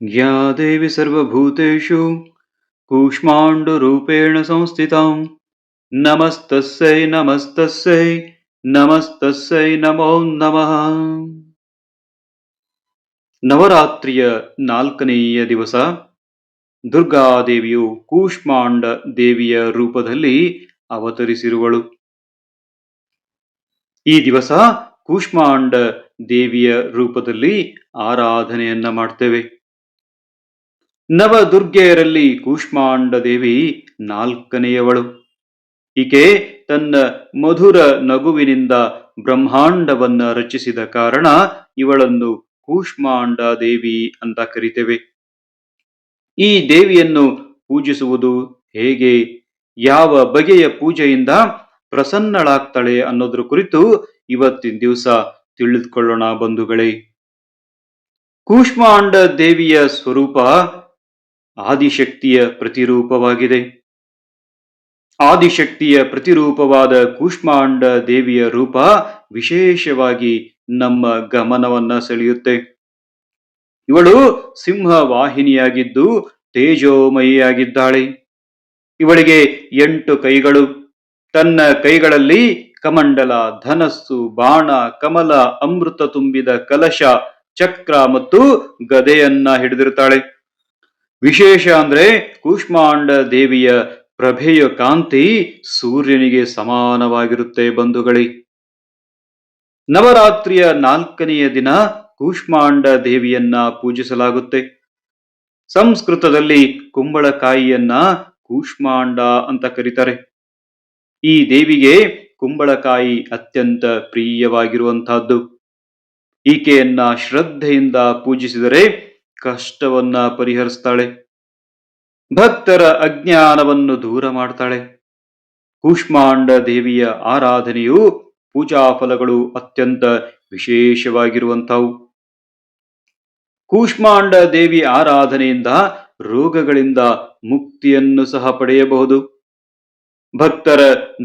या देवी सर्वभूतेषु कूष्माण्डरूपेण संस्थितां नमस्तस्यै नमस्तस्यै ನಮಸ್ತಸ್ಸೈ ನಮೋ ನಮಃ ನವರಾತ್ರಿಯ ನಾಲ್ಕನೆಯ ದಿವಸ ದುರ್ಗಾದೇವಿಯು ಕೂಷ್ಮಾಂಡ ದೇವಿಯ ರೂಪದಲ್ಲಿ ಅವತರಿಸಿರುವಳು ಈ ದಿವಸ ಕೂಷ್ಮಾಂಡ ದೇವಿಯ ರೂಪದಲ್ಲಿ ಆರಾಧನೆಯನ್ನ ಮಾಡ್ತೇವೆ ನವದುರ್ಗೆಯರಲ್ಲಿ ಕೂಷ್ಮಾಂಡ ದೇವಿ ನಾಲ್ಕನೆಯವಳು. ಈಕೆ ತನ್ನ ಮಧುರ ನಗುವಿನಿಂದ ಬ್ರಹ್ಮಾಂಡವನ್ನ ರಚಿಸಿದ ಕಾರಣ ಇವಳನ್ನು ಕೂಷ್ಮಾಂಡ ದೇವಿ ಅಂತ ಕರಿತೇವೆ. ಈ ದೇವಿಯನ್ನು ಪೂಜಿಸುವುದು ಹೇಗೆ, ಯಾವ ಬಗೆಯ ಪೂಜೆಯಿಂದ ಪ್ರಸನ್ನಳಾಗ್ತಾಳೆ ಅನ್ನೋದ್ರ ಕುರಿತು ಇವತ್ತಿನ ದಿವಸ ತಿಳಿದುಕೊಳ್ಳೋಣ ಬಂಧುಗಳೇ. ಕೂಷ್ಮಾಂಡ ದೇವಿಯ ಸ್ವರೂಪ ಆದಿಶಕ್ತಿಯ ಪ್ರತಿರೂಪವಾಗಿದೆ. ಆದಿಶಕ್ತಿಯ ಪ್ರತಿರೂಪವಾದ ಕೂಷ್ಮಾಂಡ ದೇವಿಯ ರೂಪ ವಿಶೇಷವಾಗಿ ನಮ್ಮ ಗಮನವನ್ನ ಸೆಳೆಯುತ್ತೆ. ಇವಳು ಸಿಂಹ ವಾಹಿನಿಯಾಗಿದ್ದು ತೇಜೋಮಯಿಯಾಗಿದ್ದಾಳೆ. ಇವಳಿಗೆ ಎಂಟು ಕೈಗಳು. ತನ್ನ ಕೈಗಳಲ್ಲಿ ಕಮಂಡಲ, ಧನಸ್ಸು, ಬಾಣ, ಕಮಲ, ಅಮೃತ ತುಂಬಿದ ಕಲಶ, ಚಕ್ರ ಮತ್ತು ಗದೆಯನ್ನ ಹಿಡಿದಿರ್ತಾಳೆ ವಿಶೇಷ ಅಂದ್ರೆ ಕೂಷ್ಮಾಂಡ ದೇವಿಯ ಪ್ರಭೆಯ ಕಾಂತಿ ಸೂರ್ಯನಿಗೆ ಸಮಾನವಾಗಿರುತ್ತೆ ಬಂಧುಗಳಿ. ನವರಾತ್ರಿಯ ನಾಲ್ಕನೆಯ ದಿನ ಕೂಷ್ಮಾಂಡ ದೇವಿಯನ್ನ ಪೂಜಿಸಲಾಗುತ್ತೆ. ಸಂಸ್ಕೃತದಲ್ಲಿ ಕುಂಬಳಕಾಯಿಯನ್ನ ಕೂಷ್ಮಾಂಡ ಅಂತ ಕರೀತಾರೆ. ಈ ದೇವಿಗೆ ಕುಂಬಳಕಾಯಿ ಅತ್ಯಂತ ಪ್ರಿಯವಾಗಿರುವಂತಹದ್ದು ಈಕೆಯನ್ನ ಶ್ರದ್ಧೆಯಿಂದ ಪೂಜಿಸಿದರೆ ಕಷ್ಟವನ್ನ ಪರಿಹರಿಸ್ತಾಳೆ. ಭಕ್ತರ ಅಜ್ಞಾನವನ್ನು ದೂರ ಮಾಡ್ತಾಳೆ. ಕೂಷ್ಮಾಂಡ ದೇವಿಯ ಆರಾಧನೆಯು ಪೂಜಾ ಫಲಗಳು ಅತ್ಯಂತ ವಿಶೇಷವಾಗಿರುವಂತವು ಕೂಷ್ಮಾಂಡ ದೇವಿ ಆರಾಧನೆಯಿಂದ ರೋಗಗಳಿಂದ ಮುಕ್ತಿಯನ್ನು ಸಹ ಪಡೆಯಬಹುದು. ಭಕ್ತರ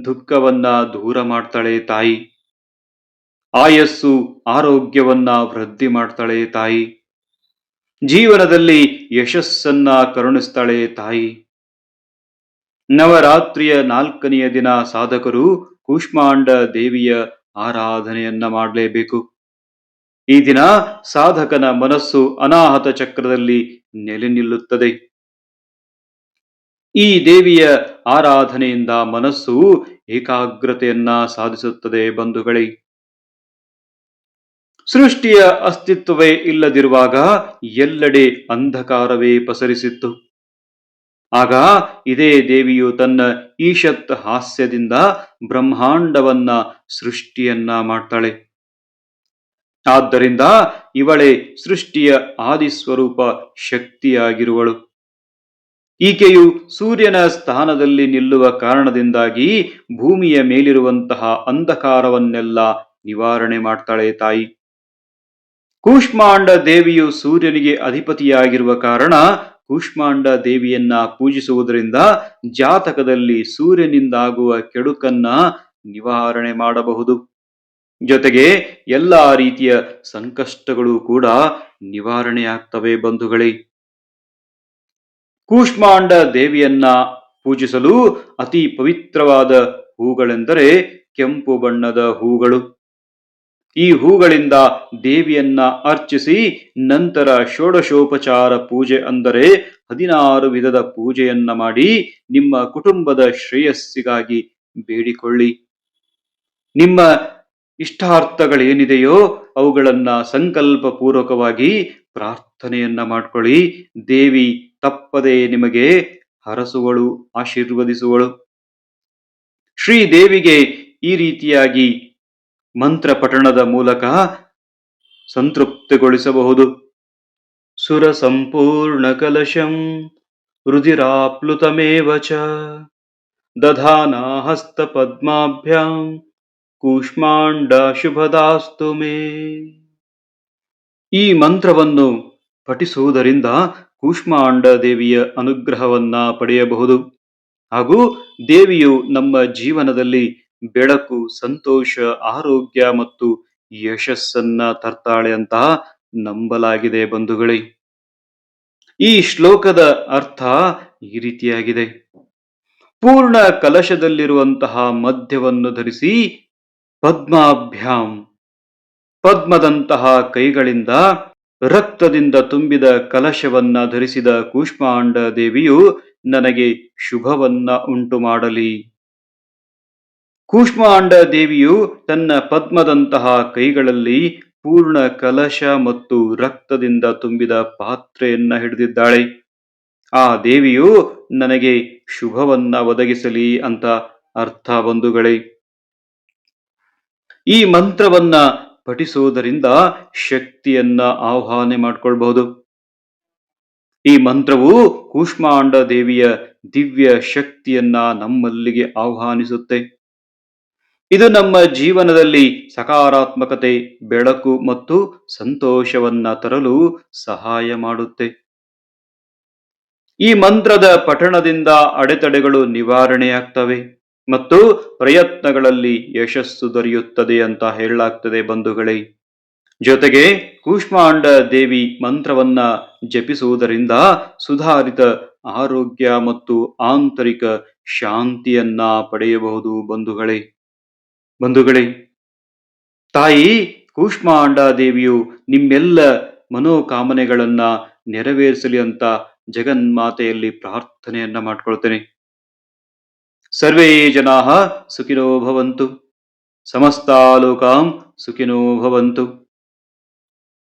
ದುಃಖವನ್ನ ದೂರ ಮಾಡ್ತಾಳೆ ತಾಯಿ. ಆಯಸ್ಸು ಆರೋಗ್ಯವನ್ನ ವೃದ್ಧಿ ಮಾಡ್ತಾಳೆ ತಾಯಿ. ಜೀವನದಲ್ಲಿ ಯಶಸ್ಸನ್ನ ಕರುಣಿಸ್ತಾಳೆ ತಾಯಿ. ನವರಾತ್ರಿಯ ನಾಲ್ಕನೆಯ ದಿನ ಸಾಧಕರು ಕೂಷ್ಮಾಂಡ ದೇವಿಯ ಆರಾಧನೆಯನ್ನ ಮಾಡಲೇಬೇಕು. ಈ ದಿನ ಸಾಧಕನ ಮನಸ್ಸು ಅನಾಹತ ಚಕ್ರದಲ್ಲಿ ನೆಲೆ ನಿಲ್ಲುತ್ತದೆ. ಈ ದೇವಿಯ ಆರಾಧನೆಯಿಂದ ಮನಸ್ಸು ಏಕಾಗ್ರತೆಯನ್ನ ಸಾಧಿಸುತ್ತದೆ ಬಂಧುಗಳೇ. ಸೃಷ್ಟಿಯ ಅಸ್ತಿತ್ವವೇ ಇಲ್ಲದಿರುವಾಗ ಎಲ್ಲೆಡೆ ಅಂಧಕಾರವೇ ಪಸರಿಸಿತ್ತು. ಆಗ ಇದೇ ದೇವಿಯು ತನ್ನ ಈಶತ್ ಹಾಸ್ಯದಿಂದ ಬ್ರಹ್ಮಾಂಡವನ್ನ ಸೃಷ್ಟಿಯನ್ನ ಮಾಡ್ತಾಳೆ. ಆದ್ದರಿಂದ ಇವಳೆ ಸೃಷ್ಟಿಯ ಆದಿಸ್ವರೂಪ ಶಕ್ತಿಯಾಗಿರುವಳು. ಈಕೆಯು ಸೂರ್ಯನ ಸ್ಥಾನದಲ್ಲಿ ನಿಲ್ಲುವ ಕಾರಣದಿಂದಾಗಿ ಭೂಮಿಯ ಮೇಲಿರುವಂತಹ ಅಂಧಕಾರವನ್ನೆಲ್ಲ ನಿವಾರಣೆ ಮಾಡ್ತಾಳೆ ತಾಯಿ. ಕೂಷ್ಮಾಂಡ ದೇವಿಯು ಸೂರ್ಯನಿಗೆ ಅಧಿಪತಿಯಾಗಿರುವ ಕಾರಣ ಕೂಷ್ಮಾಂಡ ದೇವಿಯನ್ನ ಪೂಜಿಸುವುದರಿಂದ ಜಾತಕದಲ್ಲಿ ಸೂರ್ಯನಿಂದಾಗುವ ಕೆಡುಕನ್ನ ನಿವಾರಣೆ ಮಾಡಬಹುದು. ಜೊತೆಗೆ ಎಲ್ಲಾ ರೀತಿಯ ಸಂಕಷ್ಟಗಳು ಕೂಡ ನಿವಾರಣೆಯಾಗ್ತವೆ ಬಂಧುಗಳೇ. ಕೂಷ್ಮಾಂಡ ದೇವಿಯನ್ನ ಪೂಜಿಸಲು ಅತಿ ಪವಿತ್ರವಾದ ಹೂಗಳೆಂದರೆ ಕೆಂಪು ಬಣ್ಣದ ಹೂಗಳು. ಈ ಹೂಗಳಿಂದ ದೇವಿಯನ್ನ ಅರ್ಚಿಸಿ ನಂತರ ಷೋಡಶೋಪಚಾರ ಪೂಜೆ ಅಂದರೆ ಹದಿನಾರು ವಿಧದ ಪೂಜೆಯನ್ನ ಮಾಡಿ ನಿಮ್ಮ ಕುಟುಂಬದ ಶ್ರೇಯಸ್ಸಿಗಾಗಿ ಬೇಡಿಕೊಳ್ಳಿ. ನಿಮ್ಮ ಇಷ್ಟಾರ್ಥಗಳೇನಿದೆಯೋ ಅವುಗಳನ್ನ ಸಂಕಲ್ಪ ಪೂರ್ವಕವಾಗಿ ಪ್ರಾರ್ಥನೆಯನ್ನ ಮಾಡ್ಕೊಳ್ಳಿ. ದೇವಿ ತಪ್ಪದೆ ನಿಮಗೆ ಹರಸುವಳು, ಆಶೀರ್ವದಿಸುವಳು. ಶ್ರೀದೇವಿಗೆ ಈ ರೀತಿಯಾಗಿ ಮಂತ್ರ ಪಠಣದ ಮೂಲಕ ಸಂತೃಪ್ತಿಗೊಳಿಸಬಹುದು. ಸುರ ಸಂಪೂರ್ಣ ಕಲಶಂ ರುದಿರಾಪ್ಲುತಮೇವ ಚ. ಹಸ್ತ ಪದ್ಮಾಭ್ಯಾಂ ಕೂಷ್ಮಾಂಡ ಶುಭದಾಸ್ತು ಮೇ. ಈ ಮಂತ್ರವನ್ನು ಪಠಿಸುವುದರಿಂದ ಕೂಷ್ಮಾಂಡ ದೇವಿಯ ಅನುಗ್ರಹವನ್ನ ಪಡೆಯಬಹುದು. ಹಾಗೂ ದೇವಿಯು ನಮ್ಮ ಜೀವನದಲ್ಲಿ ಬೆಳಕು, ಸಂತೋಷ, ಆರೋಗ್ಯ ಮತ್ತು ಯಶಸ್ಸನ್ನ ತರ್ತಾಳೆ ಅಂತ ನಂಬಲಾಗಿದೆ ಬಂಧುಗಳೇ. ಈ ಶ್ಲೋಕದ ಅರ್ಥ ಈ ರೀತಿಯಾಗಿದೆ. ಪೂರ್ಣ ಕಲಶದಲ್ಲಿರುವಂತಹ ಮದ್ಯವನ್ನು ಧರಿಸಿ ಪದ್ಮಾಭ್ಯಾಂ. ಪದ್ಮದಂತಹ ಕೈಗಳಿಂದ ರಕ್ತದಿಂದ ತುಂಬಿದ ಕಲಶವನ್ನ ಧರಿಸಿದ ಕೂಷ್ಮಾಂಡ ದೇವಿಯು ನನಗೆ ಶುಭವನ್ನ ಉಂಟು ಮಾಡಲಿ ಕೂಷ್ಮಾಂಡ ದೇವಿಯು ತನ್ನ ಪದ್ಮದಂತಹ ಕೈಗಳಲ್ಲಿ ಪೂರ್ಣ ಕಲಶ ಮತ್ತು ರಕ್ತದಿಂದ ತುಂಬಿದ ಪಾತ್ರೆಯನ್ನ ಹಿಡಿದಿದ್ದಾಳೆ. ಆ ದೇವಿಯು ನನಗೆ ಶುಭವನ್ನ ಒದಗಿಸಲಿ ಅಂತ ಅರ್ಥ ಬಂಧುಗಳೇ. ಈ ಮಂತ್ರವನ್ನ ಪಠಿಸುವುದರಿಂದ ಶಕ್ತಿಯನ್ನ ಆಹ್ವಾನೆ ಮಾಡಿಕೊಳ್ಬಹುದು. ಈ ಮಂತ್ರವು ಕೂಷ್ಮಾಂಡ ದೇವಿಯ ದಿವ್ಯ ಶಕ್ತಿಯನ್ನ ನಮ್ಮಲ್ಲಿಗೆ ಆಹ್ವಾನಿಸುತ್ತೆ. ಇದು ನಮ್ಮ ಜೀವನದಲ್ಲಿ ಸಕಾರಾತ್ಮಕತೆ, ಬೆಳಕು ಮತ್ತು ಸಂತೋಷವನ್ನ ತರಲು ಸಹಾಯ ಮಾಡುತ್ತೆ. ಈ ಮಂತ್ರದ ಪಠಣದಿಂದ ಅಡೆತಡೆಗಳು ನಿವಾರಣೆಯಾಗ್ತವೆ ಮತ್ತು ಪ್ರಯತ್ನಗಳಲ್ಲಿ ಯಶಸ್ಸು ದೊರೆಯುತ್ತದೆ ಅಂತ ಹೇಳಲಾಗ್ತದೆ ಬಂಧುಗಳೇ. ಜೊತೆಗೆ ಕೂಷ್ಮಾಂಡ ದೇವಿ ಮಂತ್ರವನ್ನ ಜಪಿಸುವುದರಿಂದ ಸುಧಾರಿತ ಆರೋಗ್ಯ ಮತ್ತು ಆಂತರಿಕ ಶಾಂತಿಯನ್ನ ಪಡೆಯಬಹುದು ಬಂಧುಗಳೇ. ಬಂಧುಗಳೇ, ತಾಯಿ ಕೂಷ್ಮಾಂಡಾದೇವಿಯು ನಿಮ್ಮೆಲ್ಲ ಮನೋಕಾಮನೆಗಳನ್ನ ನೆರವೇರಿಸಲಿ ಅಂತ ಜಗನ್ಮಾತೆಯಲ್ಲಿ ಪ್ರಾರ್ಥನೆಯನ್ನ ಮಾಡ್ಕೊಳ್ತೇನೆ. ಸರ್ವೇ ಜನಾ ಸುಖಿನೋ ಭವಂತು ಸುಖಿನೋಭವಂತು ಲೋಕಾಂ ಸುಖಿನೋ ಭವಂತು.